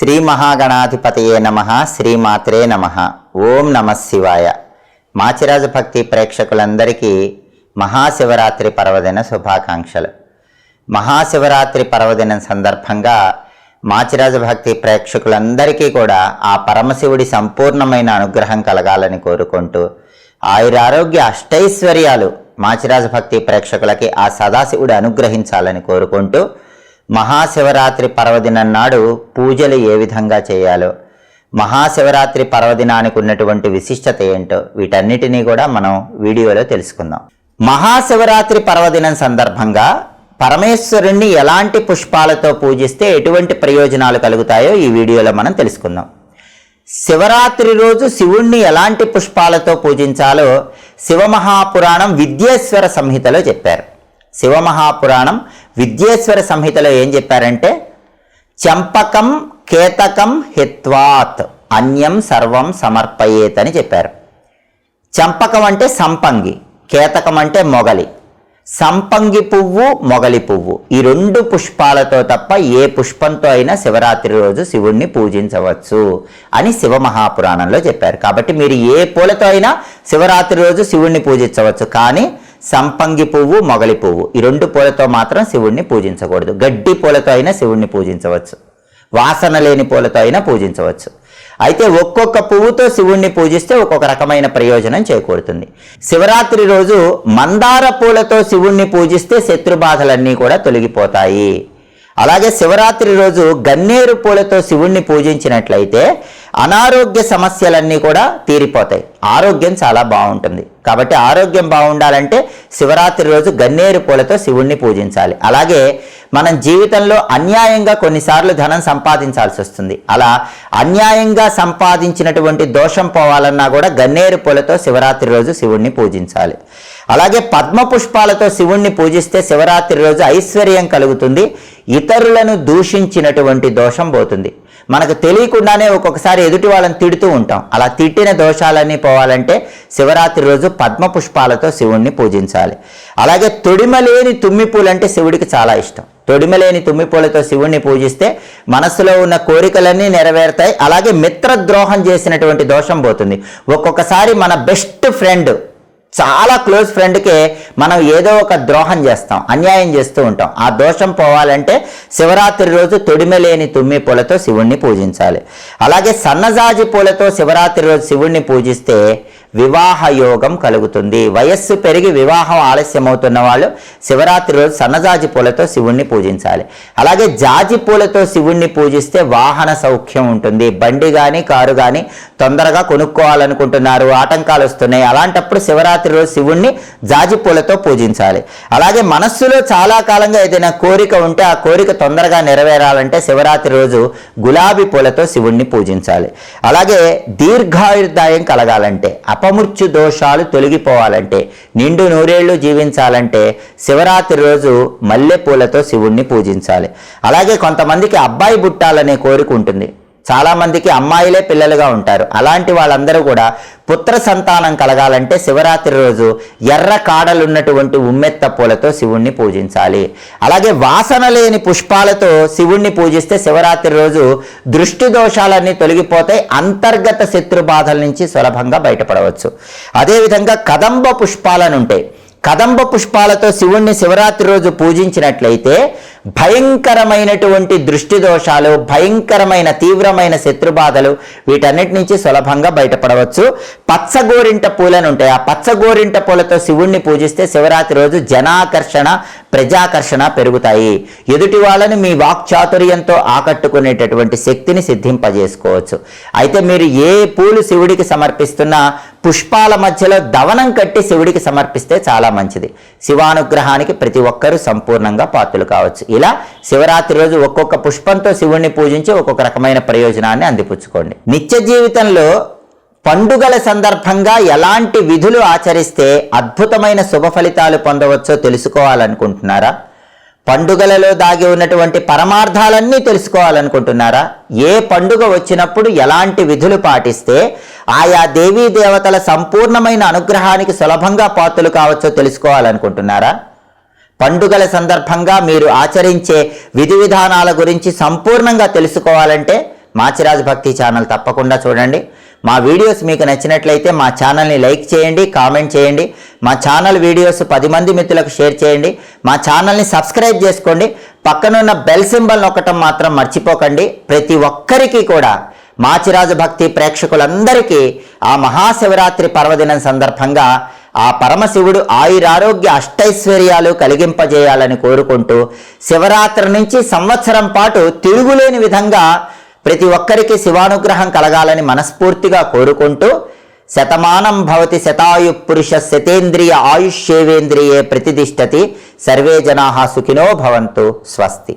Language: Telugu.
శ్రీ మహాగణాధిపతయే నమ శ్రీమాత్రే నమ. ఓం నమ శివాయ. మాచిరాజు భక్తి ప్రేక్షకులందరికీ మహాశివరాత్రి పర్వదిన శుభాకాంక్షలు. మహాశివరాత్రి పర్వదినం సందర్భంగా మాచిరాజు భక్తి ప్రేక్షకులందరికీ కూడా ఆ పరమశివుడి సంపూర్ణమైన అనుగ్రహం కలగాలని కోరుకుంటూ ఆయురారోగ్య అష్టైశ్వర్యాలు మాచిరాజు భక్తి ప్రేక్షకులకి ఆ సదాశివుడు అనుగ్రహించాలని కోరుకుంటూ మహాశివరాత్రి పర్వదినం నాడు పూజలు ఏ విధంగా చేయాలో. మహాశివరాత్రి పర్వదినానికి ఉన్నటువంటి విశిష్టత ఏంటో వీటన్నిటినీ కూడా మనం వీడియోలో తెలుసుకుందాం. మహాశివరాత్రి పర్వదినం సందర్భంగా పరమేశ్వరుణ్ణి ఎలాంటి పుష్పాలతో పూజిస్తే ఎటువంటి ప్రయోజనాలు కలుగుతాయో ఈ వీడియోలో మనం తెలుసుకుందాం. శివరాత్రి రోజు శివుణ్ణి ఎలాంటి పుష్పాలతో పూజించాలో శివమహాపురాణం విద్యేశ్వర సంహితలో చెప్పారు. శివమహాపురాణం విద్యేశ్వర సంహితలో ఏం చెప్పారంటే చంపకం కేతకం హిత్వాత్ అన్యం సర్వం సమర్పయేత్ అని చెప్పారు. చంపకం అంటే సంపంగి కేతకం అంటే మొగలి. సంపంగి పువ్వు మొగలి పువ్వు. ఈ రెండు పుష్పాలతో తప్ప ఏ పుష్పంతో అయినా శివరాత్రి రోజు శివుణ్ణి పూజించవచ్చు అని శివ మహాపురాణంలో చెప్పారు. కాబట్టి మీరు ఏ పూలతో అయినా శివరాత్రి రోజు శివుణ్ణి పూజించవచ్చు. కానీ సంపంగి పువ్వు మొగలి పువ్వు. ఈ రెండు పూలతో మాత్రం శివుణ్ణి పూజించకూడదు. గడ్డి పూలతో అయినా శివుణ్ణి పూజించవచ్చు. వాసన లేని పూలతో అయినా పూజించవచ్చు. అయితే ఒక్కొక్క పువ్వుతో శివుణ్ణి పూజిస్తే ఒక్కొక్క రకమైన ప్రయోజనం చేకూరుతుంది. శివరాత్రి రోజు మందార పూలతో శివుణ్ణి పూజిస్తే శత్రుబాధలన్నీ కూడా తొలగిపోతాయి. అలాగే శివరాత్రి రోజు గన్నేరు పూలతో శివుణ్ణి పూజించినట్లయితే అనారోగ్య సమస్యలన్నీ కూడా తీరిపోతాయి. ఆరోగ్యం చాలా బాగుంటుంది. కాబట్టి ఆరోగ్యం బాగుండాలంటే శివరాత్రి రోజు గన్నేరు పూలతో శివుణ్ణి పూజించాలి. అలాగే మనం జీవితంలో అన్యాయంగా కొన్నిసార్లు ధనం సంపాదించాల్సి వస్తుంది. అలా అన్యాయంగా సంపాదించినటువంటి దోషం పోవాలన్నా కూడా గన్నేరు పూలతో శివరాత్రి రోజు శివుణ్ణి పూజించాలి. అలాగే పద్మ పుష్పాలతో శివుణ్ణి పూజిస్తే శివరాత్రి రోజు ఐశ్వర్యం కలుగుతుంది. ఇతరులను దూషించినటువంటి దోషం పోతుంది. మనకు తెలియకుండానే ఒక్కొక్కసారి ఎదుటి వాళ్ళని తిడుతూ ఉంటాం. అలా తిట్టిన దోషాలన్నీ పోవాలంటే శివరాత్రి రోజు పద్మ పుష్పాలతో శివుణ్ణి పూజించాలి. అలాగే తొడిమలేని తుమ్మి పూలు శివుడికి చాలా ఇష్టం. తొడిమలేని తుమ్మి పూలతో శివుణ్ణి పూజిస్తే మనసులో ఉన్న కోరికలన్నీ నెరవేరుతాయి. అలాగే మిత్రద్రోహం చేసినటువంటి దోషం పోతుంది. ఒక్కొక్కసారి మన బెస్ట్ ఫ్రెండ్ చాలా క్లోజ్ ఫ్రెండ్కే మనం ఏదో ఒక ద్రోహం చేస్తాం అన్యాయం చేస్తూ ఉంటాం. ఆ దోషం పోవాలంటే శివరాత్రి రోజు తొడిమెలేని తుమ్మి పూలతో శివుణ్ణి పూజించాలి. అలాగే సన్నజాజి పూలతో శివరాత్రి రోజు శివుణ్ణి పూజిస్తే వివాహ యోగం కలుగుతుంది. వయస్సు పెరిగి వివాహం ఆలస్యమవుతున్న వాళ్ళు శివరాత్రి రోజు సన్నజాజి పూలతో శివుణ్ణి పూజించాలి. అలాగే జాజి పూలతో శివుణ్ణి పూజిస్తే వాహన సౌఖ్యం ఉంటుంది. బండి కానీ కారు కానీ తొందరగా కొనుక్కోవాలనుకుంటున్నారు. ఆటంకాలు వస్తున్నాయి. అలాంటప్పుడు శివరాత్రి రోజు శివుణ్ణి జాజి పూలతో పూజించాలి. అలాగే మనస్సులో చాలా కాలంగా ఏదైనా కోరిక ఉంటే ఆ కోరిక తొందరగా నెరవేరాలంటే శివరాత్రి రోజు గులాబీ పూలతో శివుణ్ణి పూజించాలి. అలాగే దీర్ఘాయుర్దాయం కలగాలంటే అపమృత్యు దోషాలు తొలగిపోవాలంటే నిండు నూరేళ్ళు జీవించాలంటే శివరాత్రి రోజు మల్లెపూలతో శివుణ్ణి పూజించాలి. అలాగే కొంతమందికి అబ్బాయి బుట్టాలనే కోరిక ఉంటుంది. చాలామందికి అమ్మాయిలే పిల్లలుగా ఉంటారు. అలాంటి వాళ్ళందరూ కూడా పుత్ర సంతానం కలగాలంటే శివరాత్రి రోజు ఎర్ర కాడలున్నటువంటి ఉమ్మెత్త పూలతో శివుణ్ణి పూజించాలి. అలాగే వాసన లేని పుష్పాలతో శివుణ్ణి పూజిస్తే శివరాత్రి రోజు దృష్టి దోషాలన్నీ తొలగిపోతాయి అంతర్గత శత్రు బాధల నుంచి సులభంగా బయటపడవచ్చు. అదేవిధంగా కదంబ పుష్పాలనుంటాయి కదంబ పుష్పాలతో శివుణ్ణి శివరాత్రి రోజు పూజించినట్లయితే భయంకరమైనటువంటి దృష్టి దోషాలు భయంకరమైన తీవ్రమైన శత్రుబాధలు వీటన్నిటి నుంచి సులభంగా బయటపడవచ్చు. పచ్చగోరింట పూలను ఉంటాయి. ఆ పచ్చగోరింట పూలతో శివుణ్ణి పూజిస్తే శివరాత్రి రోజు జనాకర్షణ ప్రజాకర్షణ పెరుగుతాయి. ఎదుటి వాళ్ళని మీ వాక్చాతుర్యంతో ఆకట్టుకునేటటువంటి శక్తిని సిద్ధింపజేసుకోవచ్చు. అయితే మీరు ఏ పూలు శివుడికి సమర్పిస్తున్నా పుష్పాల మధ్యలో దవనం కట్టి శివుడికి సమర్పిస్తే చాలా మంచిది. శివానుగ్రహానికి ప్రతి ఒక్కరూ సంపూర్ణంగా పాత్రలు కావచ్చు. ఇలా శివరాత్రి రోజు ఒక్కొక్క పుష్పంతో శివుణ్ణి పూజించి ఒక్కొక్క రకమైన ప్రయోజనాన్ని అందిపుచ్చుకోండి. నిత్య జీవితంలో పండుగల సందర్భంగా ఎలాంటి విధులు ఆచరిస్తే అద్భుతమైన శుభ ఫలితాలు పొందవచ్చో తెలుసుకోవాలనుకుంటున్నారా? పండుగలలో దాగి ఉన్నటువంటి పరమార్థాలన్నీ తెలుసుకోవాలనుకుంటున్నారా? ఏ పండుగ వచ్చినప్పుడు ఎలాంటి విధులు పాటిస్తే ఆయా దేవీ దేవతల సంపూర్ణమైన అనుగ్రహానికి సులభంగా పాత్రలు కావచ్చో తెలుసుకోవాలనుకుంటున్నారా? పండుగల సందర్భంగా మీరు ఆచరించే విధి విధానాల గురించి సంపూర్ణంగా తెలుసుకోవాలంటే మాచిరాజు భక్తి ఛానల్ తప్పకుండా చూడండి. మా వీడియోస్ మీకు నచ్చినట్లయితే మా ఛానల్ని లైక్ చేయండి కామెంట్ చేయండి. మా ఛానల్ వీడియోస్ పది మంది మిత్రులకు షేర్ చేయండి. మా ఛానల్ని సబ్స్క్రైబ్ చేసుకోండి. పక్కనున్న బెల్ సింబల్ నొక్కటం మాత్రం మర్చిపోకండి. ప్రతి ఒక్కరికి కూడా మాచిరాజు భక్తి ప్రేక్షకులందరికీ ఆ మహాశివరాత్రి పర్వదినం సందర్భంగా ఆ పరమశివుడు ఆయురారోగ్య అష్టైశ్వర్యాలు కలిగింపజేయాలని కోరుకుంటూ శివరాత్రి నుంచి సంవత్సరం పాటు తిరుగులేని విధంగా ప్రతి ఒక్కరికి శివానుగ్రహం కలగాలని మనస్ఫూర్తిగా కోరుకుంటూ శతమానం భవతి శతాయు పురుష శతేంద్రియ ఆయుష్యేవేంద్రియే ప్రతిదిష్టతి సర్వే జనా సుఖినో భవంతు. స్వస్తి.